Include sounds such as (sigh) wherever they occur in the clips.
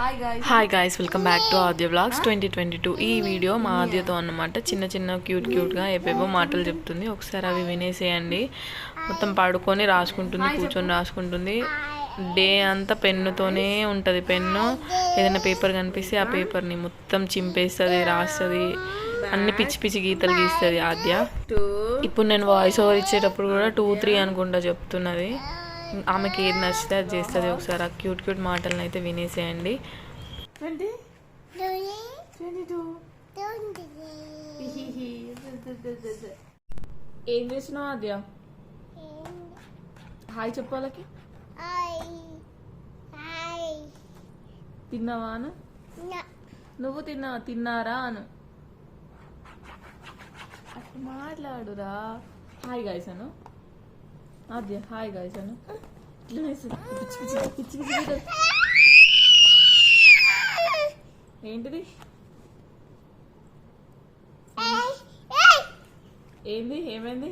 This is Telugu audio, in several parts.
Hi guys welcome back to Aadya blogs twenty twenty two ఈ వీడియో మా ఆద్యతో అన్నమాట. చిన్న చిన్న క్యూట్ క్యూట్గా ఏవేవో మాటలు చెప్తుంది. ఒకసారి అవి వినేసేయండి. మొత్తం పడుకొని రాసుకుంటుంది కూర్చొని రాసుకుంటుంది. డే అంతా పెన్నుతోనే ఉంటుంది పెన్ను. ఏదైనా పేపర్ కనిపిస్తే ఆ పేపర్ని మొత్తం చింపేస్తుంది రాస్తుంది. అన్ని పిచ్చి పిచ్చి గీతలు గీస్తుంది ఆద్య. ఇప్పుడు నేను వాయిస్ ఓవర్ ఇచ్చేటప్పుడు కూడా టూ త్రీ అనుకుంటా చెప్తున్నది. ఆమెకి ఏది నచ్చితే అది చేస్తుంది. ఒకసారి ఆ క్యూట్ క్యూట్ మాటలను అయితే వినేసేయండి. ఏం చేసినావు ఆద్య? హాయ్ చెప్పాలకి తిన్నావా అను? నువ్వు తిన్నావా తిన్నారా అను? అట్లా మాట్లాడురా. Hi guys Anu. Aadya hi guys Anu. ఏంటిది ఏంది ఏమైంది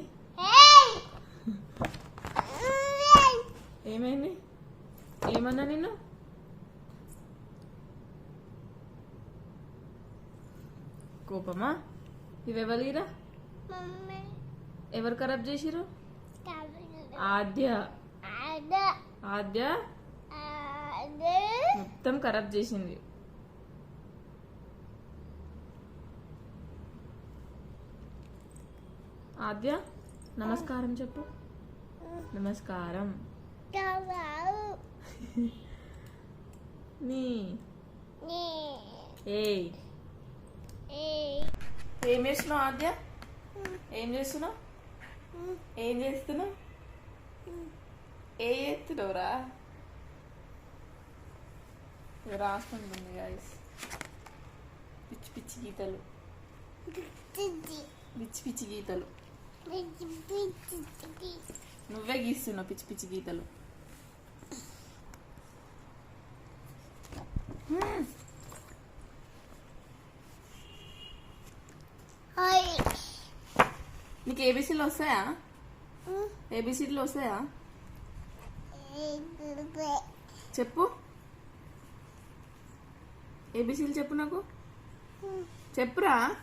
ఏమైంది ఏమన్నా నిన్ను కోపమా ఇవెవరిరా ఎవరు ఖరాబ్ చేసిరు ఆద్య. ఆద్య. మొత్తం ఖరాబ్ చేసింది. ఆద్య నమస్కారం చెప్పు. నమస్కారం. (laughs) నీ. ఏయ్. ఏం చేస్తున్నావు ఆద్య? ఏం చేస్తున్నావు? ఏం చేస్తున్నావు? ఏ ఇది రాసుకుంటుంది గాయస్ పిచ్చి పిచ్చి గీతలు పిచ్చి పిచ్చి గీతలు నువ్వే గీస్తున్నావు పిచ్చి పిచ్చి గీతలు నీకు ఏబీసీలు వస్తాయా ఏబీసీలు వస్తాయా? చెప్పు. ఏబీసీలు చెప్పు నాకు. చెప్పురా.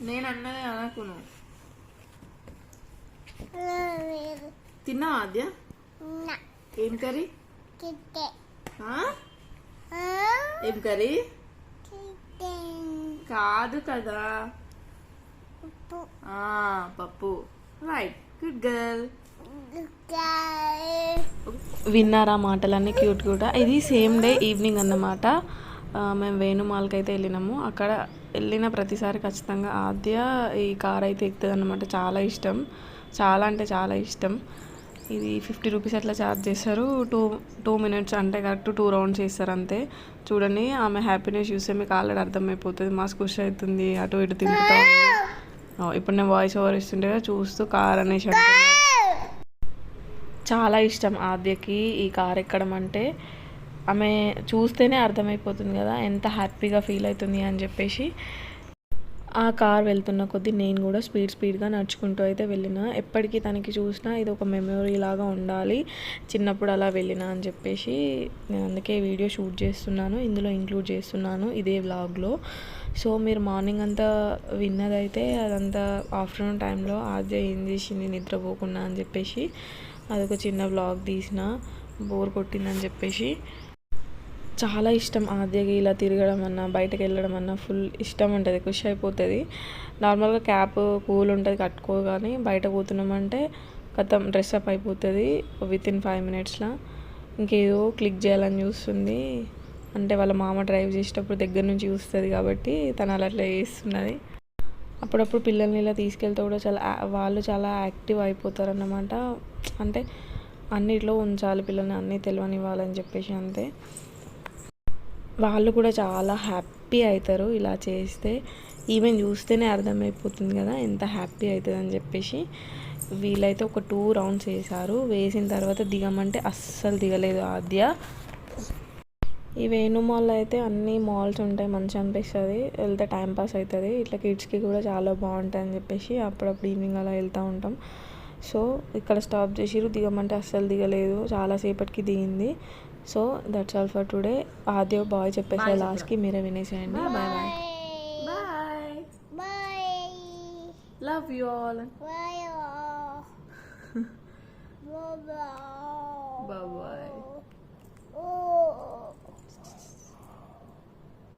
నేను అన్నదే అనకు నువ్వు తిన్నావా ఆద్య? ఏం కర్రీ? ఏం కర్రీ? కాదు కదా. పప్పు. రైట్ గుడ్ గర్ల్ విన్నారా మాటలన్నీ క్యూట్ కూడా ఇది సేమ్ డే ఈవినింగ్ అన్నమాట. మేము వేణుమాల్కి అయితే వెళ్ళినాము. అక్కడ వెళ్ళిన ప్రతిసారి ఖచ్చితంగా ఆద్య ఈ కార్ అయితే ఎక్కుతుంది అనమాట చాలా ఇష్టం. చాలా అంటే చాలా ఇష్టం. ఇది ఫిఫ్టీ రూపీస్ అట్లా ఛార్జ్ చేస్తారు. టూ టూ మినిట్స్ అంటే కరెక్ట్ టూ రౌండ్స్ చేస్తారు అంతే. చూడండి ఆమె హ్యాపీనెస్ చూస్తే మీకు ఆల్రెడీ అర్థమైపోతుంది. మాస్ ఖుషి అవుతుంది. అటు ఇటు తిరుగుతా ఇప్పుడు నేను వాయిస్ ఓవర్ ఇస్తుంటే చూస్తూ కార్ అనేసి చాలా ఇష్టం ఆద్యకి ఈ కార్ ఎక్కడం అంటే. ఆమె చూస్తేనే అర్థమైపోతుంది కదా ఎంత హ్యాపీగా ఫీల్ అవుతుంది అని చెప్పేసి. ఆ కార్ వెళ్తున్న కొద్దీ నేను కూడా స్పీడ్ స్పీడ్గా నడుచుకుంటూ అయితే వెళ్ళిన. ఎప్పటికీ తనకి చూసినా ఇది ఒక మెమొరీ లాగా ఉండాలి. చిన్నప్పుడు అలా వెళ్ళిన అని చెప్పేసి నేను అందుకే వీడియో షూట్ చేస్తున్నాను. ఇందులో ఇంక్లూడ్ చేస్తున్నాను ఇదే వ్లాగ్లో. సో మీరు మార్నింగ్ అంతా విన్నదైతే అదంతా ఆఫ్టర్నూన్ టైంలో ఆద్య ఏం చేసింది నిద్రపోకుండా అని చెప్పేసి అదొక చిన్న వ్లాగ్ తీసిన. బోర్ కొట్టిందని చెప్పేసి చాలా ఇష్టం ఆద్యకి ఇలా తిరగడం అన్నా బయటకు వెళ్ళడం అన్నా ఫుల్ ఇష్టం ఉంటుంది ఖుషి అయిపోతుంది. నార్మల్గా క్యాప్ కూల్ ఉంటుంది కట్టుకోగానే బయట పోతున్నామంటే కథం డ్రెస్ అప్ అయిపోతుంది విత్ ఇన్ ఫైవ్ మినిట్స్లో ఇంకేదో క్లిక్ చేయాలని చూస్తుంది. అంటే వాళ్ళ మామ డ్రైవ్ చేసేటప్పుడు దగ్గర నుంచి చూస్తుంది కాబట్టి తను అలా అట్లా చేస్తున్నది. అప్పుడప్పుడు పిల్లల్ని ఇలా తీసుకెళ్తే కూడా చాలా వాళ్ళు చాలా యాక్టివ్ అయిపోతారు అన్నమాట అంటే అన్నిట్లో ఉంచాలి పిల్లల్ని అన్నీ తెలియనివ్వాలని చెప్పేసి అంతే. వాళ్ళు కూడా చాలా హ్యాపీ అవుతారు ఇలా చేస్తే. ఈవెన్ చూస్తేనే అర్థమైపోతుంది కదా ఎంత హ్యాపీ అవుతుంది అని చెప్పేసి. వీళ్ళైతే ఒక టూ రౌండ్స్ వేశారు. వేసిన తర్వాత దిగమంటే అస్సలు దిగలేదు ఆద్య. ఈ వేణు మాల్ అయితే అన్ని మాల్స్ ఉంటాయి మంచిగా అనిపిస్తుంది. వెళ్తే టైం పాస్ అవుతుంది ఇట్లా కిడ్స్కి కూడా చాలా బాగుంటుంది అని చెప్పేసి అప్పుడప్పుడు ఈవినింగ్ అలా వెళ్తూ ఉంటాం. సో ఇక్కడ స్టాప్ చేసిరు దిగమంటే అస్సలు దిగలేదు. చాలాసేపటికి దిగింది. So that's all for today Aadya bye చెప్పేసి లాస్ట్కి మీరే వినేసేయండి. Bye bye bye Bye. Love you all Bye. Bye. Bye (laughs)